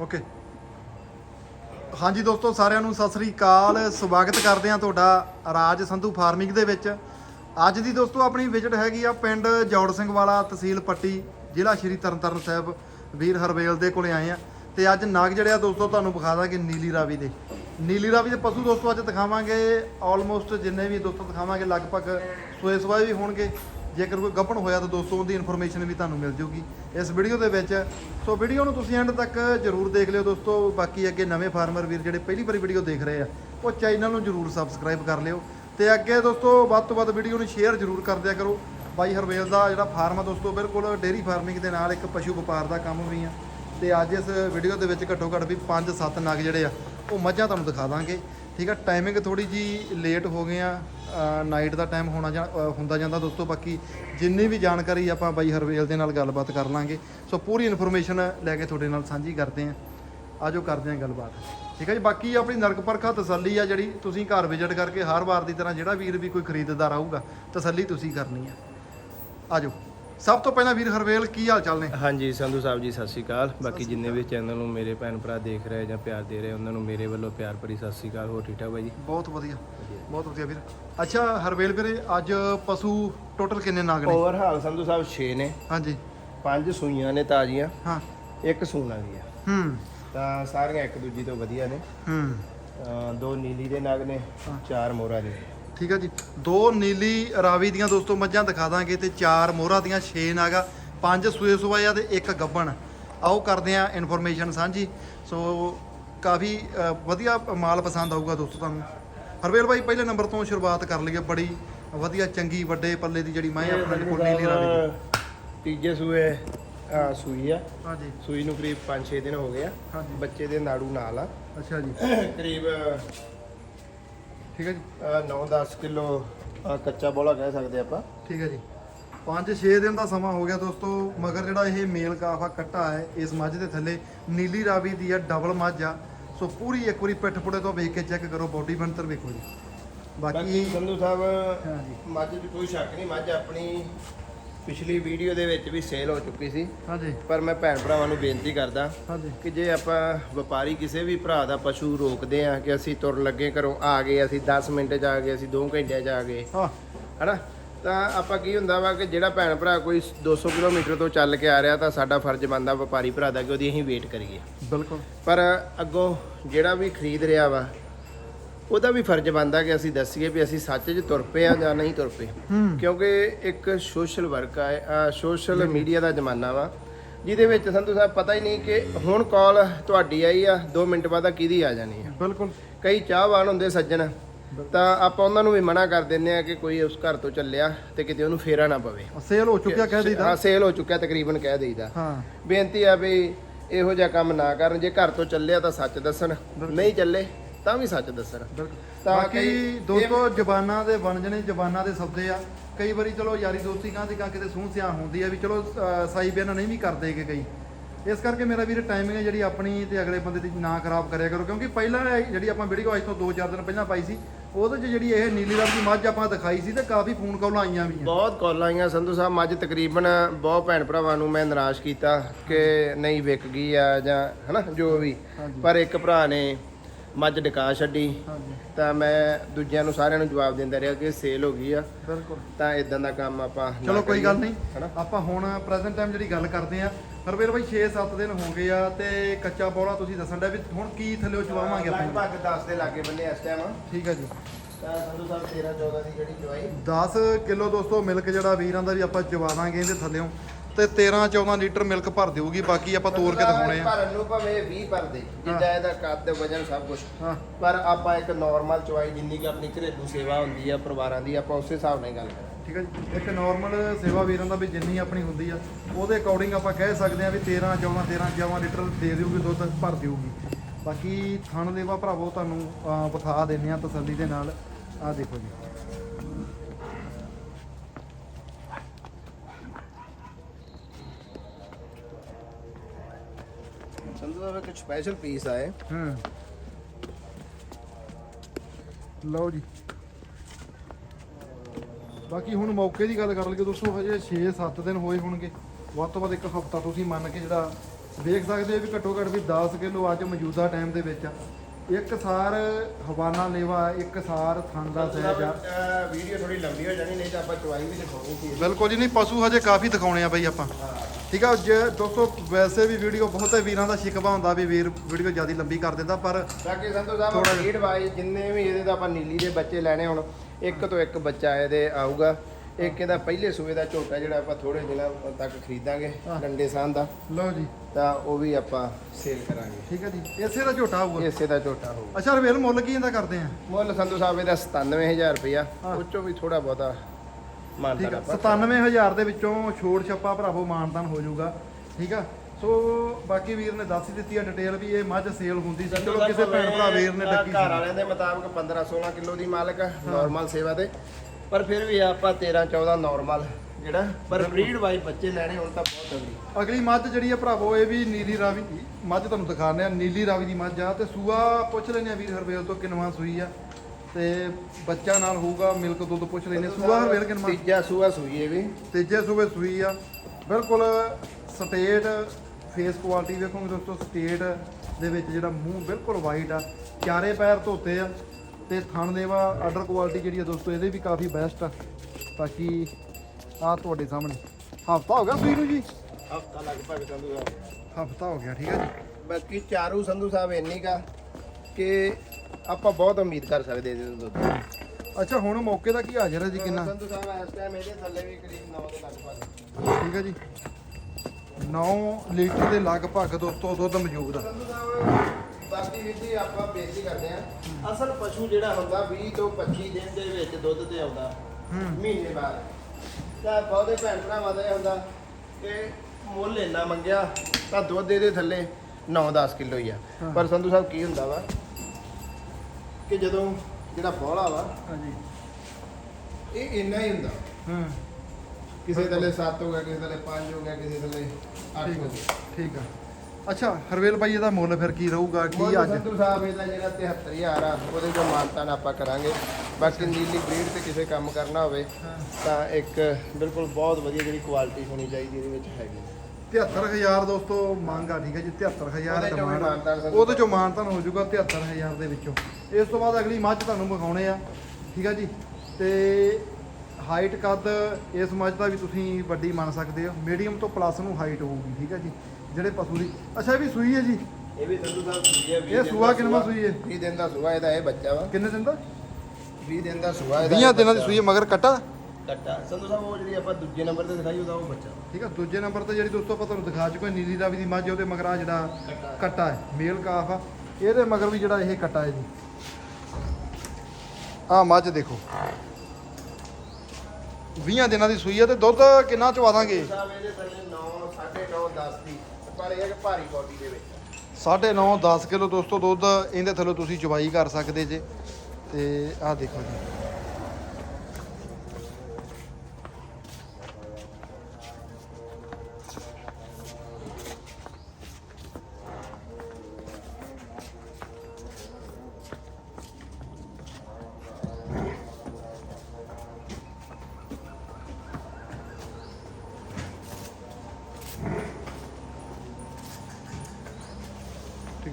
Okay. ਹਾਂਜੀ ਦੋਸਤੋ, ਸਾਰਿਆਂ ਨੂੰ ਸਤਿ ਸ੍ਰੀ ਅਕਾਲ। ਸਵਾਗਤ ਕਰਦੇ ਹਾਂ ਤੁਹਾਡਾ ਰਾਜ ਸੰਧੂ ਫਾਰਮਿੰਗ ਦੇ ਵਿੱਚ। ਅੱਜ ਦੀ ਦੋਸਤੋ, ਆਪਣੀ ਵਿਜ਼ਿਟ ਹੈਗੀ ਆ ਪਿੰਡ ਜੌੜ ਸਿੰਘ ਵਾਲਾ ਤਹਿਸੀਲ ਪੱਟੀ, ਜ਼ਿਲ੍ਹਾ ਸ਼੍ਰੀ ਤਰਨਤਾਰਨ ਸਾਹਿਬ, ਵੀਰ ਹਰਵੇਲ ਦੇ ਕੋਲੇ ਆਏ ਆ। ਤੇ ਅੱਜ ਨਾਗ ਜਿਹੜੇ ਆ ਦੋਸਤੋ, ਤੁਹਾਨੂੰ ਵਿਖਾ ਦਾਂਗੇ ਨੀਲੀ ਰਾਵੀ ਦੇ। ਨੀਲੀ ਰਾਵੀ ਦੇ ਪਸ਼ੂ ਦੋਸਤੋ, ਅੱਜ ਦਿਖਾਵਾਂਗੇ ਆਲਮੋਸਟ ਜਿੰਨੇ ਵੀ ਦੋਸਤੋ ਦਿਖਾਵਾਂਗੇ, ਲਗਭਗ ਸੋਏ ਸਵਾਏ ਵੀ ਹੋਣਗੇ। ਜੇਕਰ ਕੋਈ ਗੱਪਣ ਹੋਇਆ ਤਾਂ ਦੋਸਤੋ ਉਹਦੀ ਇਨਫੋਰਮੇਸ਼ਨ ਵੀ ਤੁਹਾਨੂੰ ਮਿਲ ਜੂਗੀ। ਇਸ ਵੀਡੀਓ ਦੇ ਵਿੱਚ, ਸੋ ਵੀਡੀਓ ਨੂੰ ਤੁਸੀਂ ਐਂਡ ਤੱਕ ਜਰੂਰ ਦੇਖ ਲਿਓ ਦੋਸਤੋ। ਬਾਕੀ ਅੱਗੇ ਨਵੇਂ ਫਾਰਮਰ ਵੀਰ ਜਿਹੜੇ ਪਹਿਲੀ ਵਾਰੀ ਵੀਡੀਓ ਦੇਖ ਰਹੇ ਆ, ਉਹ ਚੈਨਲ ਨੂੰ ਜਰੂਰ ਸਬਸਕ੍ਰਾਈਬ ਕਰ ਲਿਓ। ਤੇ ਅੱਗੇ ਦੋਸਤੋ, ਵੱਧ ਤੋਂ ਵੱਧ ਵੀਡੀਓ ਨੂੰ ਸ਼ੇਅਰ ਜਰੂਰ ਕਰ ਦਿਆ ਕਰੋ। ਬਾਈ ਹਰਵੇਲ ਦਾ ਜਿਹੜਾ ਫਾਰਮ ਆ ਦੋਸਤੋ, ਬਿਲਕੁਲ ਡੇਰੀ ਫਾਰਮਿੰਗ ਦੇ ਨਾਲ ਇੱਕ ਪਸ਼ੂ ਵਪਾਰ ਦਾ ਕੰਮ ਵੀ ਆ। ਤੇ ਅੱਜ ਇਸ ਵੀਡੀਓ ਦੇ ਵਿੱਚ ਘੱਟੋ ਘੱਟ ਵੀ 5-7 ਨਗ ਜਿਹੜੇ ਆ, ਉਹ ਮੱਝਾਂ ਤੁਹਾਨੂੰ ਦਿਖਾ ਦਾਂਗੇ। ਠੀਕ ਆ ਟਾਈਮਿੰਗ ਥੋੜੀ ਜੀ ਲੇਟ ਹੋ ਗਏ ਆ। ਨਾਈਟ ਦਾ ਟਾਈਮ ਹੋਣਾ ਜਾਂ ਹੁੰਦਾ ਜਾਂਦਾ। ਦੋਸਤੋ ਬਾਕੀ ਜਿੰਨੀ ਵੀ ਜਾਣਕਾਰੀ ਆਪਾਂ ਬਾਈ ਹਰਵੇਲ ਦੇ ਨਾਲ ਗੱਲਬਾਤ ਕਰ ਲਾਂਗੇ ਸੋ ਪੂਰੀ ਇਨਫੋਰਮੇਸ਼ਨ ਲੈ ਕੇ ਤੁਹਾਡੇ ਨਾਲ ਸਾਂਝੀ ਕਰਦੇ ਆਂ ਆਜੋ ਕਰਦੇ ਆਂ ਗੱਲਬਾਤ। ਠੀਕ ਹੈ ਜੀ ਬਾਕੀ ਆਪਣੀ ਨਰਕ ਪਰਖਾ ਤਸੱਲੀ ਆ ਜਿਹੜੀ ਤੁਸੀਂ ਘਰ ਵਿਜ਼ਿਟ ਕਰਕੇ ਹਰ ਵਾਰ ਦੀ ਤਰ੍ਹਾਂ ਜਿਹੜਾ ਵੀਰ ਵੀ ਕੋਈ ਖਰੀਦਦਾਰ ਆਊਗਾ ਤਸੱਲੀ ਤੁਸੀਂ ਕਰਨੀ ਆ। ਆਜੋ। ਸਭ ਤੋਂ ਪਹਿਲਾਂ ਵੀਰ ਹਰਵੇਲ ਕੀ ਹਾਲ ਚਾਲ ਨੇ? ਹਾਂਜੀ ਸੰਧੂ ਸਾਹਿਬ ਜੀ ਸਤਿ ਸ਼੍ਰੀ ਅਕਾਲ। ਬਾਕੀ ਜਿੰਨੇ ਵੀ ਚੈਨਲ ਨੂੰ ਮੇਰੇ ਭੈਣ ਭਰਾ ਦੇਖ ਰਹੇ ਜਾਂ ਪਿਆਰ ਦੇ ਰਹੇ ਉਹਨਾਂ ਨੂੰ ਮੇਰੇ ਵੱਲੋਂ ਪਿਆਰ ਭਰੀ ਸਤਿ ਸ਼੍ਰੀ ਅਕਾਲ ਹੋ ਠੀਕ ਠਾਕ ਬਾਈ ਜੀ? ਬਹੁਤ ਵਧੀਆ। ਬਹੁਤ ਵਧੀਆ ਵੀਰ। ਅੱਛਾ ਹਰਵੇਲ ਵੀਰੇ ਅੱਜ ਪਸ਼ੂ ਟੋਟਲ ਕਿੰਨੇ ਨਾਗ ਨੇ? ਓਵਰਹਾਲ ਸੰਧੂ ਸਾਹਿਬ 6 ਨੇ। ਹਾਂਜੀ। ਪੰਜ ਸੂਈਆਂ ਨੇ ਤਾਜ਼ੀਆਂ। ਹਾਂ। ਇੱਕ ਸੂਣਾ ਵੀ ਆ। ਹੂੰ। ਤਾਂ ਸਾਰੀਆਂ ਇੱਕ ਦੂਜੀ ਤੋਂ ਵਧੀਆ ਨੇ। ਹੂੰ। ਦੋ ਨੀਲੀ ਦੇ ਨਗ ਨੇ ਚਾਰ ਮੋਰਾ ਦੇ। ਠੀਕ ਆ ਜੀ। ਦੋ ਨੀਲੀ ਰਾਵੀ ਦੀਆਂ ਦੋਸਤੋ ਮੱਝਾਂ ਦਿਖਾ ਦਾਂਗੇ ਤੇ ਚਾਰ ਮੋਹਰਾ ਦੀਆਂ 6 ਨਾਗਾ ਪੰਜ ਸੂਏ ਸੁਆਇਆ ਤੇ ਇੱਕ ਗੱਬਣ ਆਓ ਕਰਦੇ ਆ ਇਨਫੋਰਮੇਸ਼ਨ ਸਾਂਝੀ। ਸੋ ਕਾਫੀ ਵਧੀਆ ਮਾਲ ਪਸੰਦ ਆਊਗਾ ਦੋਸਤੋ ਤੁਹਾਨੂੰ। ਹਰਵੇਲ ਭਾਈ ਪਹਿਲੇ ਨੰਬਰ ਤੋਂ ਸ਼ੁਰੂਆਤ ਕਰ ਲਈਏ ਬੜੀ ਵਧੀਆ ਚੰਗੀ ਵੱਡੇ ਪੱਲੇ ਦੀ ਜਿਹੜੀ ਮੈਂ ਆਪਣੇ ਕੋਲ ਨੀਲੀ ਰਾਵੀ ਦੀ। ਤੀਜੇ ਸੂਏ ਆ ਸੂਈ ਆ। ਹਾਂਜੀ। ਸੂਈ ਨੂੰ ਕਰੀਬ 5-6 ਦਿਨ ਹੋ ਗਏ ਆ। ਹਾਂਜੀ। ਬੱਚੇ ਦੇ ਨਾੜੂ ਨਾਲ ਆ। ਅੱਛਾ ਜੀ। ਕਰੀਬ ਠੀਕ ਹੈ ਜੀ। 9-10 ਕਿਲੋ ਕੱਚਾ ਬੋਲਾ ਕਹਿ ਸਕਦੇ ਆਪਾਂ। ਠੀਕ ਹੈ ਜੀ। 5-6 ਦਿਨ ਦਾ ਸਮਾਂ ਹੋ ਗਿਆ ਦੋਸਤੋ ਮਗਰ ਜਿਹੜਾ ਇਹ ਮੇਲ ਕਾਫਾ ਕੱਟਾ ਹੈ ਇਸ ਮੱਝ ਦੇ ਥੱਲੇ ਨੀਲੀ ਰਾਵੀ ਦੀ ਆ ਡਬਲ ਮੱਝ ਆ। ਸੋ ਪੂਰੀ ਇੱਕ ਵਾਰੀ ਪਿੱਠ ਪੁੜੇ ਤੋਂ ਵੇਖ ਕੇ ਚੈੱਕ ਕਰੋ ਬਾਡੀ ਬਣਤਰ ਵੇਖੋ ਜੀ। ਬਾਕੀ ਬਾਕੀ ਸੰਧੂ ਸਾਹਿਬ ਹਾਂਜੀ। ਮੱਝ 'ਚ ਕੋਈ ਸ਼ੱਕ ਨਹੀਂ ਮੱਝ ਆਪਣੀ ਪਿਛਲੀ ਵੀਡੀਓ ਦੇ ਵਿੱਚ ਵੀ ਸੇਲ ਹੋ ਚੁੱਕੀ ਸੀ। ਹਾਂਜੀ। ਪਰ ਮੈਂ ਭੈਣ ਭਰਾਵਾਂ ਨੂੰ ਬੇਨਤੀ ਕਰਦਾ ਹਾਂਜੀ। ਕਿ ਜੇ ਆਪਾਂ ਵਪਾਰੀ ਕਿਸੇ ਵੀ ਭਰਾ ਦਾ ਪਸ਼ੂ ਰੋਕਦੇ ਆ ਕਿ ਅਸੀਂ ਤੁਰ ਲੱਗੇ ਘਰੋਂ ਆ ਗਏ ਅਸੀਂ 10 ਮਿੰਟ 'ਚ ਆ ਗਏ ਅਸੀਂ 2 ਘੰਟਿਆਂ 'ਚ ਆ ਗਏ ਹਾਂ। ਹਨਾ? ਤਾਂ ਆਪਾਂ ਕੀ ਹੁੰਦਾ ਵਾ ਕਿ ਜਿਹੜਾ ਭੈਣ ਭਰਾ ਕੋਈ 200 ਕਿਲੋਮੀਟਰ ਤੋਂ ਚੱਲ ਕੇ ਆ ਰਿਹਾ ਤਾਂ ਸਾਡਾ ਫਰਜ਼ ਬਣਦਾ ਵਪਾਰੀ ਭਰਾ ਦਾ ਕਿ ਉਹਦੀ ਅਸੀਂ ਵੇਟ ਕਰੀਏ। ਬਿਲਕੁਲ। ਪਰ ਅੱਗੋਂ ਜਿਹੜਾ ਵੀ ਖਰੀਦ ਰਿਹਾ ਵਾ ਉਹਦਾ ਵੀ ਫਰਜ਼ ਬਣਦਾ ਕਿ ਅਸੀਂ ਦੱਸੀਏ ਵੀ ਅਸੀਂ ਸੱਚ 'ਚ ਤੁਰ ਪਏ ਆ ਜਾਂ ਨਹੀਂ ਤੁਰ ਪਏ। ਕਿਉਂਕਿ ਇੱਕ ਸੋਸ਼ਲ ਵਰਕ ਆ ਸੋਸ਼ਲ ਮੀਡੀਆ ਦਾ ਜ਼ਮਾਨਾ ਵਾ ਜਿਹਦੇ ਵਿੱਚ ਸੰਧੂ ਸਾਹਿਬ ਪਤਾ ਹੀ ਨਹੀਂ ਕਿ ਹੁਣ ਕਾਲ ਤੁਹਾਡੀ ਆਈ ਆ 2 ਮਿੰਟ ਬਾਅਦ ਆ ਕਿਹਦੀ ਆ ਜਾਣੀ ਆ। ਬਿਲਕੁਲ। ਕਈ ਚਾਹਵਾਨ ਹੁੰਦੇ ਸੱਜਣ ਤਾਂ ਆਪਾਂ ਉਹਨਾਂ ਨੂੰ ਵੀ ਮਨਾ ਕਰ ਦਿੰਦੇ ਆ ਕਿ ਕੋਈ ਉਸ ਘਰ ਤੋਂ ਚੱਲਿਆ ਤੇ ਕਿਤੇ ਉਹਨੂੰ ਫੇਰਾ ਨਾ ਪਵੇ। ਸੇਲ ਹੋ ਚੁੱਕਿਆ ਕਹਿ ਹਾਂ ਦਈਦਾ ਸੇਲ ਹੋ ਚੁੱਕਿਆ ਤਕਰੀਬਨ ਕਹਿ ਦੇਈਦਾ। ਹਾਂ। ਬੇਨਤੀ ਆ ਵੀ ਇਹੋ ਜਿਹਾ ਕੰਮ ਨਾ ਕਰਨ ਜੇ ਘਰ ਤੋਂ ਚੱਲਿਆ ਤਾਂ ਸੱਚ ਦੱਸਣ ਨਹੀਂ ਚੱਲੇ ਤਾਂ ਵੀ ਸੱਚ ਦੱਸਣ। ਤਾਂ ਬਾਕੀ ਦੋਸਤੋ ਜ਼ਬਾਨਾਂ ਦੇ ਬਣ ਜਣੇ ਜ਼ਬਾਨਾਂ ਦੇ ਸਬਦੇ ਆ। ਕਈ ਵਾਰੀ ਚਲੋ ਯਾਰੀ ਦੋਸਤੀ ਕਾਂ ਦੀ ਕਾਂ ਕਿਤੇ ਸੂਹ ਸਿਆਹ ਹੁੰਦੀ ਆ ਵੀ ਚਲੋ ਸਾਈ ਬਿਆਨ ਨਹੀਂ ਵੀ ਕਰਦੇ ਕਿ ਕਈ। ਇਸ ਕਰਕੇ ਮੇਰਾ ਵੀਰ ਟਾਈਮਿੰਗ ਹੈ ਜਿਹੜੀ ਆਪਣੀ ਤੇ ਅਗਲੇ ਬੰਦੇ ਦੀ ਨਾ ਖਰਾਬ ਕਰਿਆ ਕਰੋ ਕਿਉਂਕਿ ਪਹਿਲਾਂ ਜਿਹੜੀ ਆਪਾਂ ਵੀਡੀਓ ਅੱਜ ਤੋਂ 2-4 ਦਿਨ ਪਹਿਲਾਂ ਪਾਈ ਸੀ ਉਹਦੇ 'ਚ ਜਿਹੜੀ ਇਹ ਨੀਲੀ ਰੰਗ ਦੀ ਮੱਝ ਆਪਾਂ ਦਿਖਾਈ ਸੀ ਤੇ ਕਾਫੀ ਫੋਨ ਕਾਲਾਂ ਆਈਆਂ ਵੀ ਆ। ਬਹੁਤ ਕਾਲਾਂ ਆਈਆਂ। ਸੰਧੂ ਸਾਹਿਬ ਮੱਝ ਤਕਰੀਬਨ ਬਹੁਤ ਭੈਣ ਭਰਾਵਾਂ ਨੂੰ ਮੈਂ ਨਿਰਾਸ਼ ਕੀਤਾ ਕਿ ਨਹੀਂ ਵਿਕ ਗਈ ਆ ਜਾਂ ਹਨਾ ਜੋ ਵੀ। ਪਰ ਇੱਕ ਭਰਾ ਨੇ ਮੱਝ ਡਕਾ ਛੱਡੀ। ਤਾਂ ਮੈਂ ਦੂਜਿਆਂ ਨੂੰ ਸਾਰਿਆਂ ਨੂੰ ਜਵਾਬ ਦਿੰਦਾ ਰਿਹਾ ਕਿ ਸੇਲ ਹੋ ਗਈ ਆ। ਬਿਲਕੁਲ। ਤਾਂ ਇਦਾਂ ਦਾ ਕੰਮ ਆਪਾਂ ਚਲੋ ਕੋਈ ਗੱਲ ਨਹੀਂ। ਆਪਾਂ ਹੁਣ ਪ੍ਰੈਜ਼ੈਂਟ ਟਾਈਮ ਜਿਹੜੀ ਗੱਲ ਕਰਦੇ ਆ ਹਰਵੇਰ ਬਾਈ 6-7 ਦਿਨ ਹੋ ਗਏ ਆ ਤੇ ਕੱਚਾ ਬੋਲਾ ਤੁਸੀਂ ਦੱਸਣ ਦਾ ਵੀ ਹੁਣ ਕੀ ਥੱਲੇ ਚਵਾਵਾਂਗੇ ਆਪਾਂ ਲਗਭਗ 10 ਦੇ ਲਾਗੇ ਬੰਨੇ ਇਸ ਟਾਈਮ ਠੀਕ ਹੈ ਜੀ। ਤਾਂ ਸੰਧੂ ਸਾਹਿਬ 13 14 ਦੀ ਜਿਹੜੀ ਚਵਾਈ 10 ਕਿਲੋ ਦੋਸਤੋ ਮਿਲਕ ਜਿਹੜਾ ਵੀਰਾਂ ਦਾ ਵੀ ਆਪਾਂ ਚਵਾਵਾਂਗੇ ਇਹਦੇ ਥੱਲੇੋਂ ਤੇ 13 14 ਲੀਟਰ ਮਿਲਕ ਭਰ ਦਿਊਗੀ ਬਾਕੀ ਆਪਾਂ ਤੋੜ ਕੇ ਦਿਖਾਉਣੇ ਆ। ਭਰਨ ਨੂੰ ਭਾਵੇਂ 20 ਭਰ ਦੇ ਜਿੱਦਾਂ ਇਹਦਾ ਕੱਦ ਵਜਨ ਸਭ ਕੁਝ ਹਾਂ। ਪਰ ਆਪਾਂ ਇੱਕ ਨਾਰਮਲ ਚਵਾਈ ਜਿੰਨੀ ਕਿ ਆਪਣੀ ਘਰੇਲੂ ਸੇਵਾ ਹੁੰਦੀ ਆ ਪਰਿਵਾਰਾਂ ਦੀ ਆਪਾਂ ਉਸੇ ਹਿਸਾਬ ਨਾਲ ਹੀ ਗੱਲ ਕਰਾਂਗੇ। ਠੀਕ ਹੈ ਜੀ? ਇੱਕ ਨਾਰਮਲ ਸੇਵਾ ਵੀਰਾਂ ਦਾ ਵੀ ਜਿੰਨੀ ਆਪਣੀ ਹੁੰਦੀ ਆ ਉਹਦੇ ਅਕੋਰਡਿੰਗ ਆਪਾਂ ਕਹਿ ਸਕਦੇ ਆ ਵੀ 13 14 13 14 ਲੀਟਰ ਦੇ ਦਿਊਗੀ ਦੁੱਧ ਭਰ ਦਿਊਗੀ। ਬਾਕੀ ਥਣ ਦੇਵਾ ਭਰਾਵੋ ਤੁਹਾਨੂੰ ਅਹ, ਵਿਖਾ ਦਿੰਨੇ ਆ ਤਸੱਲੀ ਦੇ ਨਾਲ। ਆਹ ਦੇਖੋ ਜੀ। ਇੱਕ ਸਪੈਸ਼ਲ ਪੀਸ ਆਏ ਹਾਂ। ਲਓ ਜੀ। ਬਾਕੀ ਹੁਣ ਮੌਕੇ ਦੀ ਗੱਲ ਕਰ ਲਈਏ ਦੋਸਤੋ ਹਜੇ 6-7 ਦਿਨ ਹੋਏ ਹੋਣਗੇ। ਵੱਧ ਤੋਂ ਵੱਧ ਇੱਕ ਹਫਤਾ ਤੁਸੀਂ ਮੰਨ ਕੇ ਜਿਹੜਾ ਵੇਖ ਸਕਦੇ ਹੋ ਵੀ ਘੱਟੋ ਘੱਟ ਵੀ 10 ਕਿਲੋ ਅੱਜ ਮੌਜੂਦਾ ਟਾਈਮ ਦੇ ਵਿੱਚ ਇੱਕ ਸਾਰ ਹਵਾਨਾ ਲੇਵਾ ਇੱਕ ਸਾਰ ਥਣ ਦਾ ਸਹਿਜ ਆ। ਵੀਡੀਓ ਥੋੜੀ ਲੰਬੀ ਹੋ ਜਾਣੀ ਨਹੀਂ ਤਾਂ ਆਪਾਂ ਚਵਾਈ ਵੀ ਦਿਖਾਉਣੀ ਸੀ। ਬਿਲਕੁਲ ਜੀ ਨਹੀਂ ਪਸ਼ੂ ਹਜੇ ਕਾਫੀ ਦਿਖਾਉਣੇ ਆ ਬਈ ਆਪਾਂ। ਠੀਕ ਆ ਜੇ ਦੋਸਤੋ ਵੈਸੇ ਵੀ ਵੀਡੀਓ ਬਹੁਤੇ ਵੀਰਾਂ ਦਾ ਸ਼ਿਕਵਾ ਹੁੰਦਾ ਵੀ ਵੀਰ ਵੀਡੀਓ ਜ਼ਿਆਦਾ ਲੰਬੀ ਕਰ ਦਿੰਦਾ ਪਰ ਬਾਕੀ ਸੰਤੋ ਸਾਹਿਬ। ਫੀਡ ਵਾਈਜ਼ ਜਿੰਨੇ ਵੀ ਇਹਦੇ ਦਾ ਆਪਾਂ ਨੀਲੀ ਦੇ ਬੱਚੇ ਲੈਣੇ ਹੁਣ ਇੱਕ ਤੋਂ ਇੱਕ ਬੱਚਾ ਇਹਦੇ ਆਊਗਾ। ਇੱਕ ਇਹਦਾ ਪਹਿਲੇ ਸੂਏ ਦਾ ਝੋਟਾ ਜਿਹੜਾ ਆਪਾਂ ਥੋੜੇ ਦਿਨਾਂ ਤੱਕ ਖਰੀਦਾਂਗੇ। ਡੰਡੇ ਸਾਂ ਦਾ। ਲਓ ਜੀ। ਤਾਂ ਉਹ ਵੀ ਆਪਾਂ ਸੇਲ ਕਰਾਂਗੇ। ਠੀਕ ਹੈ ਜੀ। ਇਸੇ ਦਾ ਝੋਟਾ ਹੋਊਗਾ ਇਸੇ ਦਾ ਝੋਟਾ ਹੋਊਗਾ। ਅੱਛਾ ਰਵੇਲ ਮੁੱਲ ਕੀ ਇਹਦਾ ਕਰਦੇ ਆ? ਮੁੱਲ ਸੰਧੂ ਸਾਹਿਬ ਇਹਦਾ 97000 ਰੁਪਇਆ। ਉਹ ਚੋਂ ਵੀ ਥੋੜਾ ਬਹੁਤਾ ਆਪਾਂ 97000 ਦੇ ਵਿੱਚੋਂ ਛੋੜ ਛੱਪਾ ਭਰਾਵੋ ਮਾਨਦਾਨ ਹੋ ਜਾਊਗਾ। ਠੀਕ ਆ? ਸੋ ਬਾਕੀ ਵੀਰ ਨੇ ਦੱਸ ਹੀ ਦਿੱਤੀ ਆ ਡਿਟੇਲ ਵੀ ਇਹ ਮੱਝ ਸੇਲ ਹੁੰਦੀ ਸੀ। ਚਲੋ ਕਿਸੇ ਭੈਣ ਭਰਾ ਵੀਰ ਨੇ ਡੱਕੀ ਘਰ ਸੀ। ਵਾਲਿਆਂ ਦੇ ਮੁਤਾਬਕ 15 16 ਕਿਲੋ ਦੀ ਮਾਲਕ ਨਾਰਮਲ ਸੇਵਾ ਤੇ। ਪਰ ਫਿਰ ਵੀ ਆਪਾਂ 13 14 ਨਾਰਮਲ ਜਿਹੜਾ ਪਰ ਬਰੀਡ ਵਾਈਜ਼ ਬੱਚੇ ਲੈਣੇ ਹੁਣ ਤਾਂ ਬਹੁਤ ਜਲਦੀ ਅਗਲੀ ਮੱਝ ਜਿਹੜੀ ਆ ਭਰਾਵੋ ਇਹ ਵੀ ਨੀਲੀ ਰਾਵੀ ਮੱਝ ਤੁਹਾਨੂੰ ਦਿਖਾਉਂਦੇ ਆ ਨੀਲੀ ਰਾਵੀ ਦੀ ਮੱਝ ਆ। ਤੇ ਸੂਆ ਪੁੱਛ ਲੈਨੇ ਆ ਵੀਰ ਹਰਵੇਲ ਤੋਂ ਕਿੰਨਵਾਂ ਸੂਈ ਆ। ਤੇ ਬੱਚਾ ਨਾਲ ਹੋਊਗਾ ਮਿਲਕ ਦੁੱਧ ਪੁੱਛ ਲੈਨੇ ਸੂਆ ਹਰਵੇਲ ਕਿੰਨਵਾਂ ਤੀਜਾ ਸੂਆ ਸੂਈ ਇਹ ਵੀ। ਤੀਜੇ ਸੂਬੇ ਸੂਈ ਆ। ਬਿਲਕੁਲ ਸਟੇਟ ਫੇਸ ਕੁਆਲਿਟੀ ਵੇਖੋਗੇ ਦੋਸਤੋ ਸਟੇਟ ਦੇ ਵਿੱਚ ਜਿਹੜਾ ਮੂੰਹ ਬਿਲਕੁਲ ਵਾਈਟ ਆ ਚਾਰੇ ਪੈਰ ਧੋਤੇ ਆ ਤੇ ਥਣ ਦੇਵਾ ਆਰਡਰ ਕੁਆਲਿਟੀ ਜਿਹੜੀ ਆ ਦੋਸਤੋ ਇਹਦੇ ਵੀ ਕਾਫੀ ਬੈਸਟ ਆ। ਬਾਕੀ ਆ ਤੁਹਾਡੇ ਸਾਹਮਣੇ। ਹਫਤਾ ਹੋ ਗਿਆ ਸੂਈ ਨੂੰ ਜੀ? ਹਫਤਾ ਲਗਭਗ ਸੰਧੂ ਸਾਹਿਬ ਹਫਤਾ ਹੋ ਗਿਆ ਠੀਕ ਆ ਜੀ। ਬਾਕੀ ਚਾਰੂ ਸੰਧੂ ਸਾਹਿਬ ਇੰਨੀ ਕਾ ਕਿ ਆਪਾਂ ਬਹੁਤ ਉਮੀਦ ਕਰ ਸਕਦੇ ਇਹਦੇ ਤੋਂ ਦੁੱਧ ਅੱਛਾ ਹੁਣ ਮੌਕੇ ਦਾ ਕੀ ਹਾਜ਼ਰ ਹੈ ਜੀ ਕਿੰਨਾ? ਸੰਧੂ ਸਾਹਿਬ ਇਸ ਟਾਈਮ ਇਹਦੇ ਥੱਲੇ ਵੀ ਕਰੀਬ 9 ਦੇ ਲਗਭਗ। ਠੀਕ ਹੈ ਜੀ। 9 ਲੀਟਰ ਦੇ ਲਗਭਗ ਦੋਸਤੋ ਦੁੱਧ ਮੌਜੂਦ ਆ। ਬਾਕੀ ਵੀਰ ਜੀ ਆਪਾਂ ਬੇਨਤੀ ਕਰਦੇ ਆ ਅਸਲ ਪਸ਼ੂ ਜਿਹੜਾ ਹੁੰਦਾ 20 ਤੋਂ 25 ਦਿਨ ਦੇ ਵਿੱਚ ਦੁੱਧ ਤੇ ਆਉਂਦਾ ਮਹੀਨੇ ਬਾਅਦ। ਤਾਂ ਬਹੁਤੇ ਭੈਣ ਭਰਾਵਾਂ ਦਾ ਇਹ ਹੁੰਦਾ ਕਿ ਮੁੱਲ ਇੰਨਾ ਮੰਗਿਆ ਤਾਂ ਦੁੱਧ ਇਹਦੇ ਥੱਲੇ 9-10 ਕਿਲੋ ਹੀ ਆ। ਪਰ ਸੰਧੂ ਸਾਹਿਬ ਕੀ ਹੁੰਦਾ ਵਾ ਕਿ ਜਦੋਂ ਜਿਹੜਾ ਬੋਲਾ ਵਾ ਹਾਂਜੀ। ਇਹ ਇੰਨਾ ਹੀ ਹੁੰਦਾ। ਹਾਂ। ਕਿਸੇ ਥੱਲੇ 7 ਹੋ ਗਿਆ ਕਿਸੇ ਥੱਲੇ 5 ਹੋ ਗਿਆ ਕਿਸੇ ਥੱਲੇ 8 ਠੀਕ ਹੋ ਗਿਆ। ਠੀਕ ਆ। ਅੱਛਾ ਹਰਵੇਲ ਭਾਈ ਇਹਦਾ ਮੁੱਲ ਫਿਰ ਕੀ ਰਹੂਗਾ ਕੀ ਅੱਜ? ਸੰਧੂ ਸਾਹਿਬ ਇਹਦਾ ਜਿਹੜਾ 73000 ਆ ਉਹਦੇ ਜੋ ਮਾਨਤਾ ਆਪਾਂ ਕਰਾਂਗੇ। ਬਾਕੀ ਨੀਲੀ ਬਰੀਡ ਤੇ ਕਿਸੇ ਕੰਮ ਕਰਨਾ ਹੋਵੇ। ਤਾਂ ਇੱਕ ਬਿਲਕੁਲ ਬਹੁਤ ਵਧੀਆ ਜਿਹੜੀ ਕੁਆਲਿਟੀ ਹੋਣੀ ਚਾਹੀਦੀ ਇਹਦੇ ਵਿੱਚ ਹੈਗੀ। 73000 ਦੋਸਤੋ ਮੰਗ ਆ ਠੀਕ ਹੈ ਜੀ 73000 ਉਹਦੇ ਚੋਂ ਵੀ ਡਿਮਾਂਡ ਮਾਨਤਾਨ ਉਹਦੇ ਚੋਂ ਮਾਨਤਾਨ ਹੋ ਜਾਊਗਾ 73000 ਦੇ ਵਿੱਚੋਂ। ਇਸ ਤੋਂ ਬਾਅਦ ਅਗਲੀ ਮੱਝ ਤੁਹਾਨੂੰ ਵਿਖਾਉਣੇ ਆ ਠੀਕ ਹੈ ਜੀ। ਤੇ ਹਾਈਟ ਕੱਦ ਇਸ ਮੱਝ ਦਾ ਵੀ ਤੁਸੀਂ ਵੱਡੀ ਮੰਨ ਸਕਦੇ ਹੋ। ਮੀਡੀਅਮ ਤੋਂ ਪਲੱਸ ਨੂੰ ਹਾਈਟ ਹੋਊਗੀ ਠੀਕ ਹੈ ਜੀ? ਜਿਹੜੇ ਪਸ਼ੂ ਦੀ ਅੱਛਾ ਇਹ ਵੀ ਸੂਈ ਹੈ ਜੀ? ਇਹ ਵੀ ਸੰਧੂ ਸਾਹਿਬ ਸੂਈ ਹੈ ਇਹ ਸੂਆ ਕਿੰਨਵਾਂ ਸੂਈ ਹੈ? 20 ਦਿਨ ਦਾ ਸੂਆ ਇਹਦਾ ਇਹ ਬੱਚਾ ਵਾ। ਕਿੰਨੇ ਦਿਨ ਦਾ? 20 ਦਿਨ ਦਾ ਸੂਆ ਇਹਦਾ 20 ਦਿਨਾਂ ਦੀ ਸੂਈ ਹੈ ਮਗਰ ਕੱਟਾ? ਕੱਟਾ। ਸੰਧੂ ਸਾਹਿਬ ਉਹ ਜਿਹੜੀ ਆਪਾਂ ਦੂਜੇ ਨੰਬਰ ਤੇ ਦਿਖਾਈ ਉਹਦਾ ਉਹ ਬੱਚਾ ਠੀਕ ਹੈ ਦੂਜੇ ਨੰਬਰ ਤੇ ਜਿਹੜੀ ਦੋਸਤੋ ਆਪਾਂ ਤੁਹਾਨੂੰ ਦਿਖਾ ਚੁੱਕੇ ਹਾਂ, ਨੀਲੀ ਰਾਵੀ ਦੀ ਮੱਝ ਉਹਦੇ ਮਗਰ ਆ ਜਿਹੜਾ ਕੱਟਾ। ਕੱਟਾ ਹੈ ਮੇਲ ਕਾਫ ਆ। ਇਹਦੇ ਮਗਰ ਵੀ ਜਿਹੜਾ ਇਹ ਕੱਟਾ ਹੈ ਜੀ। ਆ ਮੱਝ ਦੇਖੋ। 20 ਦਿਨਾਂ ਦੀ ਸੂਈ ਹੈ ਤੇ ਦੁੱਧ ਕਿੰਨਾ ਚਵਾ ਦਾਂਗੇ? ਸਾਹਿਬ ਇਹਦੇ ਥੱਲੇ 9 9.5 10 ਦੀ ਪਰ ਇਹ ਹੈ ਕਿ ਭਾਰੀ ਕੋਟੀ ਦੇ ਵਿੱਚ 9.5 10 ਕਿਲੋ ਦੋਸਤੋ ਦੁੱਧ ਇਹਦੇ ਥੱਲੇ ਤੁਸੀਂ ਚਵਾਈ ਕਰ ਸਕਦੇ ਜੇ। ਤੇ ਆਹ ਦੇਖੋ ਜੀ।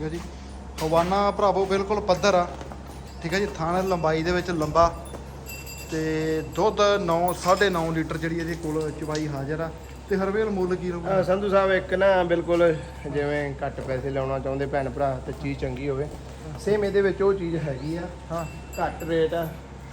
ਠੀਕ ਹੈ ਜੀ। ਹਵਾਨਾ ਭਰਾਵੋ ਬਿਲਕੁਲ ਪੱਧਰ ਆ। ਠੀਕ ਹੈ ਜੀ ਥਾਣਾ ਲੰਬਾਈ ਦੇ ਵਿੱਚ ਲੰਬਾ ਤੇ ਦੁੱਧ 9 9.5 ਲੀਟਰ ਜਿਹੜੀ ਇਹਦੇ ਕੋਲ ਚਵਾਈ ਹਾਜ਼ਰ ਆ। ਤੇ ਹਰਵੇਲ ਮੁੱਲ ਕੀ ਰਹੂਗਾ? ਸੰਧੂ ਸਾਹਿਬ ਇੱਕ ਨਾ ਬਿਲਕੁਲ ਜਿਵੇਂ ਘੱਟ ਪੈਸੇ ਲਾਉਣਾ ਚਾਹੁੰਦੇ ਭੈਣ ਭਰਾ ਤੇ ਚੀਜ਼ ਚੰਗੀ ਹੋਵੇ। ਸੇਮ ਇਹਦੇ ਵਿੱਚ ਉਹ ਚੀਜ਼ ਹੈਗੀ ਆ। ਹਾਂ। ਘੱਟ ਰੇਟ ਆ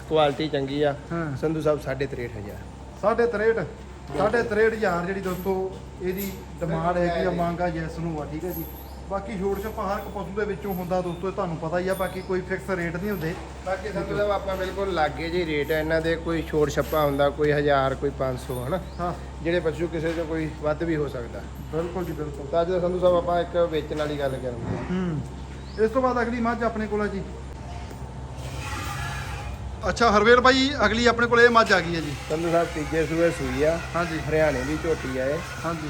ਕੁਆਲਿਟੀ ਚੰਗੀ ਆ। ਹਾਂ। ਸੰਧੂ ਸਾਹਿਬ 63000 ਸਾਢੇ 63 ਸਾਢੇ 63000 ਜਿਹੜੀ ਦੋਸਤੋ ਇਹਦੀ ਡਿਮਾਂਡ ਹੈਗੀ ਆ ਮੰਗਾ ਜੈਸ ਨੂੰ ਆ ਠੀਕ ਹੈ ਜੀ। ਬਾਕੀ ਛੋੜ ਛੱਪਾ ਹਰ ਇੱਕ ਪਸ਼ੂ ਦੇ ਵਿੱਚੋਂ ਹੁੰਦਾ ਦੋਸਤੋ ਇਹ ਤੁਹਾਨੂੰ ਪਤਾ ਹੀ ਆ ਬਾਕੀ ਕੋਈ ਫਿਕਸ ਰੇਟ ਨਹੀਂ ਹੁੰਦੇ। ਬਾਕੀ ਸੰਧੂ ਸਾਹਿਬ ਆਪਾਂ ਬਿਲਕੁਲ ਲਾਗੇ ਜੀ ਰੇਟ ਆ ਇਹਨਾਂ ਦੇ ਕੋਈ ਛੋੜ ਛੱਪਾ ਹੁੰਦਾ ਕੋਈ 1000 ਕੋਈ 500 ਹਨਾ? ਹਾਂ। ਜਿਹੜੇ ਪਸ਼ੂ ਕਿਸੇ ਤੋਂ ਕੋਈ ਵੱਧ ਵੀ ਹੋ ਸਕਦਾ। ਬਿਲਕੁਲ ਜੀ ਬਿਲਕੁਲ। ਤਾਂ ਅੱਜ ਸੰਧੂ ਸਾਹਿਬ ਆਪਾਂ ਇੱਕ ਵੇਚਣ ਵਾਲੀ ਗੱਲ ਕਰਾਂਗੇ। ਹੂੰ। ਇਸ ਤੋਂ ਬਾਅਦ ਅਗਲੀ ਮੱਝ ਆਪਣੇ ਕੋਲ ਹੈ ਜੀ। ਅੱਛਾ ਹਰਵੇਲ ਭਾਈ ਅਗਲੀ ਆਪਣੇ ਕੋਲ ਇਹ ਮੱਝ ਆ ਗਈ ਹੈ ਜੀ। ਸੰਧੂ ਸਾਹਿਬ ਤੀਜੇ ਸੂਏ ਸੂਈ ਆ। ਹਾਂਜੀ। ਹਰਿਆਣੇ ਦੀ ਝੋਟੀ ਆ ਇਹ। ਹਾਂਜੀ।